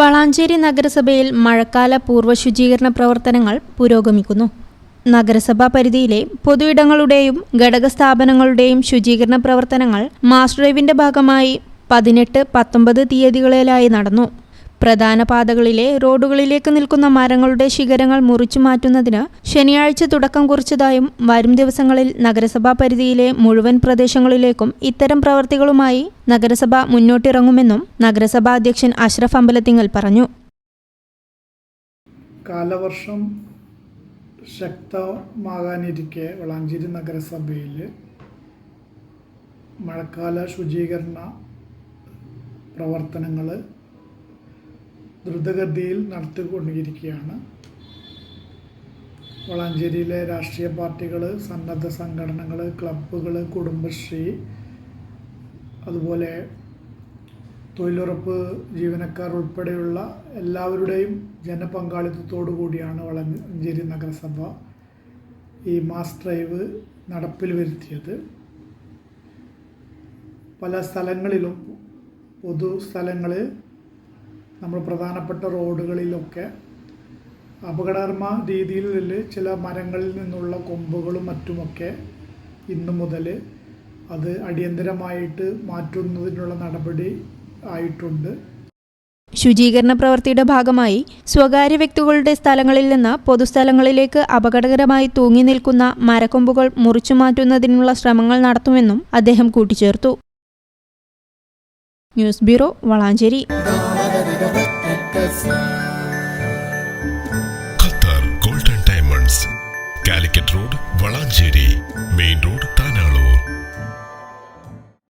വളാഞ്ചേരി നഗരസഭയിൽ മഴക്കാല പൂർവ ശുചീകരണ പ്രവർത്തനങ്ങൾ പുരോഗമിക്കുന്നു. നഗരസഭാ പരിധിയിലെ പൊതുയിടങ്ങളുടെയും ഘടക സ്ഥാപനങ്ങളുടെയും ശുചീകരണ പ്രവർത്തനങ്ങൾ മാസ് ഡ്രൈവിന്റെ ഭാഗമായി പതിനെട്ട് പത്തൊമ്പത് തീയതികളിലായി നടന്നു. പ്രധാന പാതകളിലെ റോഡുകളിലേക്ക് നിൽക്കുന്ന മരങ്ങളുടെ ശിഖരങ്ങൾ മുറിച്ചു മാറ്റുന്നതിന് ശനിയാഴ്ച തുടക്കം കുറിച്ചതായും വരും ദിവസങ്ങളിൽ നഗരസഭാ പരിധിയിലെ മുഴുവൻ പ്രദേശങ്ങളിലേക്കും ഇത്തരം പ്രവർത്തികളുമായി നഗരസഭ മുന്നോട്ടിറങ്ങുമെന്നും നഗരസഭാ അധ്യക്ഷൻ അഷ്റഫ് അമ്പലത്തിങ്ങൽ പറഞ്ഞു. കാലവർഷം ശക്തമാകാനിരിക്കെ വളാഞ്ചേരി നഗരസഭയിൽ മഴക്കാല ശുചീകരണ പ്രവർത്തനങ്ങൾ ദ്രുതഗതിയിൽ നടത്തിക്കൊണ്ടിരിക്കുകയാണ്. വളാഞ്ചേരിയിലെ രാഷ്ട്രീയ പാർട്ടികൾ സന്നദ്ധ സംഘടനകൾ ക്ലബ്ബുകൾ കുടുംബശ്രീ അതുപോലെ തൊഴിലുറപ്പ് ജീവനക്കാർ ഉൾപ്പെടെയുള്ള എല്ലാവരുടെയും ജനപങ്കാളിത്തത്തോടു കൂടിയാണ് വളഞ്ചേരി നഗരസഭ ഈ മാസ് ഡ്രൈവ് നടപ്പിൽ വരുത്തിയത്. പല സ്ഥലങ്ങളിലും പൊതു സ്ഥലങ്ങളിൽ നമ്മൾ പ്രധാനപ്പെട്ട റോഡുകളിലൊക്കെ അപകടകരമായ രീതിയിൽ ചില മരങ്ങളിൽ നിന്നുള്ള കൊമ്പുകളും മറ്റുമൊക്കെ ഇന്നു മുതൽ അത് അടിയന്തരമായിട്ട് മാറ്റുന്നതിനുള്ള നടപടി ആയിട്ടുണ്ട്. ശുചീകരണ പ്രവൃത്തിയുടെ ഭാഗമായി സ്വകാര്യ വ്യക്തികളുടെ സ്ഥലങ്ങളിൽ നിന്ന് പൊതുസ്ഥലങ്ങളിലേക്ക് അപകടകരമായി തൂങ്ങി നിൽക്കുന്ന മരക്കൊമ്പുകൾ മുറിച്ചു മാറ്റുന്നതിനുള്ള ശ്രമങ്ങൾ നടത്തുമെന്നും അദ്ദേഹം കൂട്ടിച്ചേർത്തു. News bureau Valanchery.